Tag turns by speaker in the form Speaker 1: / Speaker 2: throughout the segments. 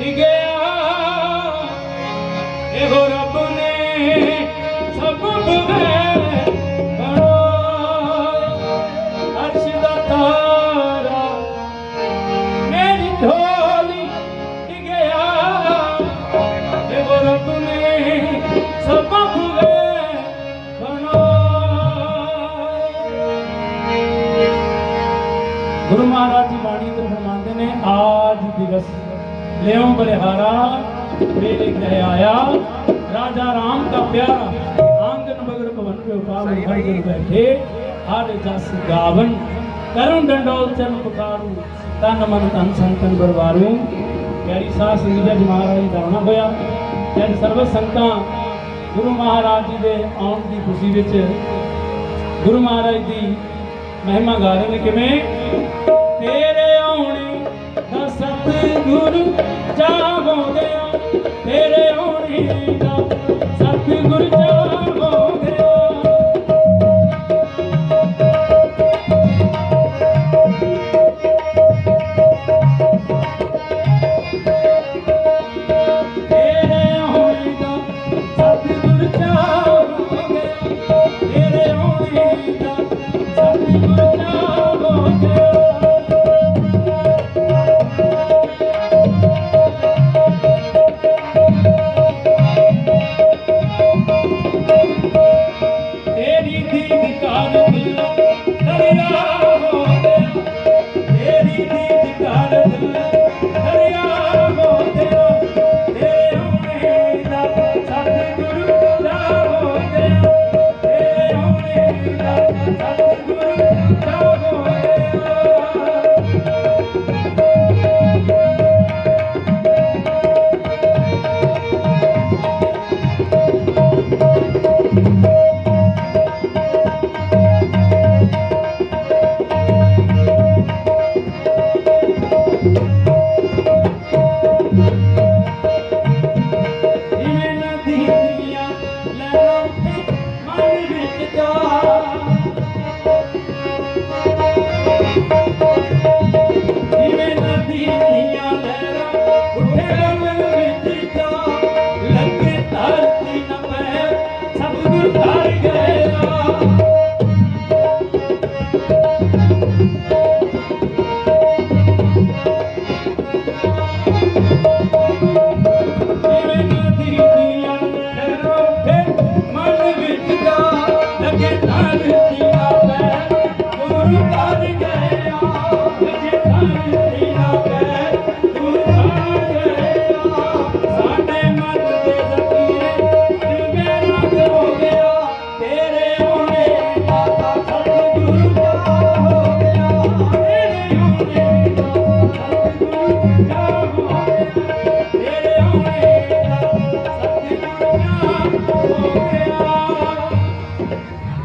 Speaker 1: ਡਿਗਿਆ ਇਹੋ ਰੱਬ ਨੇ ਸਬਬ ਹੈ ਬਣਾਇਆ ਅਰਸ਼ ਦਾ ਤਾਰਾ ਮੇਰੀ ਝੋਲੀ ਡਿਗਿਆ ਇਹੋ ਰੱਬ ਨੇ ਸਬਬ ਹੈ ਗੁਰੂ ਮਹਾਰਾਜ ਜੀ ਬਾਣੀ ਤੋਂ ਫਰਮਾਉਂਦੇ ਨੇ, ਆਜ ਦਿਵਸ ਲਿਓ ਬਲਿਹਾਰਾ ਮੇਰੇ ਘਰ ਆਇਆ। ਰਾਜਾ ਰਾਮ ਦਾ ਪਿਆਰਾ ਆਂਗਨ ਬਗੜ ਭਵਨ ਕੇ ਉਪਾਰ ਹਰ ਜਨ ਬੈਠੇ ਹਰ ਜਸ ਗਾਵਨ। ਕਰੁਣ ਡੰਡੋਲ ਚਰਨ ਪੁਕਾਰੂ ਤਨ ਮਨ ਤਨ ਸੰਤਨ ਬਰਵਾਰੂ। ਪਿਆਰੀ ਸਾਹ ਸਿੰਘ ਜੀ ਮਹਾਰਾਜ ਦਾ ਆਉਣਾ ਹੋਇਆ। ਜਦ ਸਰਬ ਸੰਤਾਂ ਗੁਰੂ ਮਹਾਰਾਜ ਜੀ ਦੇ ਆਉਣ ਦੀ ਖੁਸ਼ੀ ਵਿੱਚ ਗੁਰੂ ਮਹਾਰਾਜ ਦੀ ਮਹਿਮਾ ਗਾ ਰਹੇ ਨੇ। ਕਿਵੇਂ? ਤੇਰੇ ਆਉਣੇ ਦਾ ਸਤਿਗੁਰ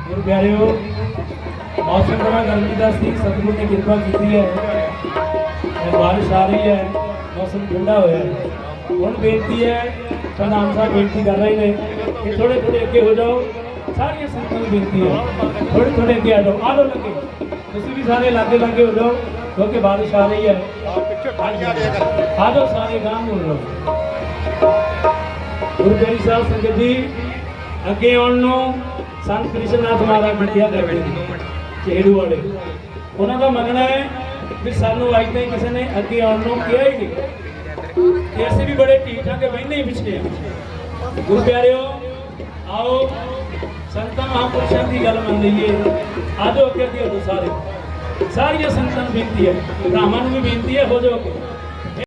Speaker 1: ਗੁਰੂ ਪਿਆਰਿਓ ਮੌਸਮ ਬੜਾ ਗਰਮੀ ਦਾ ਸੀ ਸਤਿਗੁਰੂ ਨੇ ਕਿਰਪਾ ਕੀਤੀ ਹੈ। ਬਾਰਿਸ਼ ਆ ਰਹੀ ਹੈ, ਮੌਸਮ ਠੰਡਾ ਹੋਇਆ ਹੈ। ਹੁਣ ਬੇਨਤੀ ਹੈ ਪ੍ਰਧਾਨ ਸਾਹਿਬ ਬੇਨਤੀ ਕਰ ਰਹੇ ਨੇ ਕਿ ਥੋੜੇ ਥੋੜੇ ਅੱਗੇ ਹੋ ਜਾਓ। ਸਾਰੀਆਂ ਸੰਗਤਾਂ ਨੂੰ ਬੇਨਤੀ ਹੈ ਥੋੜੇ ਥੋੜੇ ਅੱਗੇ ਆ ਜਾਓ। ਆ ਜਾਓ ਲੱਗੇ। ਤੁਸੀਂ ਵੀ ਸਾਰੇ ਲਾਗੇ ਲਾਗੇ ਹੋ ਜਾਓ, ਕਿਉਂਕਿ ਬਾਰਿਸ਼ ਆ ਰਹੀ ਹੈ। ਆ ਜਾਓ ਸਾਰੇ ਗਾਂ ਨੂੰ ਲਓ ਗੁਰੂ ਗ੍ਰੰਥ ਸਾਹਿਬ ਸੰਗਤ ਜੀ, ਅੱਗੇ ਆਉਣ ਨੂੰ ਸੰਤ ਕ੍ਰਿਸ਼ਨਨਾਥ ਮਹਾਰਾਜ ਬਿਟਿਆ ਕਰਦੇ ਚੇੜੂ ਵਾਲੇ ਉਹਨਾਂ ਦਾ ਮੰਨਣਾ ਹੈ ਵੀ ਸਾਨੂੰ ਅੱਜ ਤਾਈਂ ਕਿਸੇ ਨੇ ਅੱਗੇ ਆਉਣ ਨੂੰ ਕਿਹਾ ਹੀ ਨਹੀਂ। ਤੇ ਅਸੀਂ ਵੀ ਬੜੇ ਠੀਕ ਠਾਕ ਕਿ ਹੀ ਪਿਛਲੇ ਹਾਂ ਗੁਰੂ ਪਿਆਰਿਓ, ਆਓ, ਸੰਤਾਂ ਮਹਾਂਪੁਰਸ਼ਾਂ ਦੀ ਗੱਲ ਮੰਨ ਲਈਏ। ਆਜੋ ਅੱਗੇ ਅੱਗੇ ਹੋ ਸਾਰੇ। ਸਾਰੀਆਂ ਸੰਤਾਂ ਨੂੰ ਬੇਨਤੀ ਹੈ, ਭਰਾਵਾਂ ਨੂੰ ਵੀ ਬੇਨਤੀ ਹੈ, ਹੋ ਜਾਓ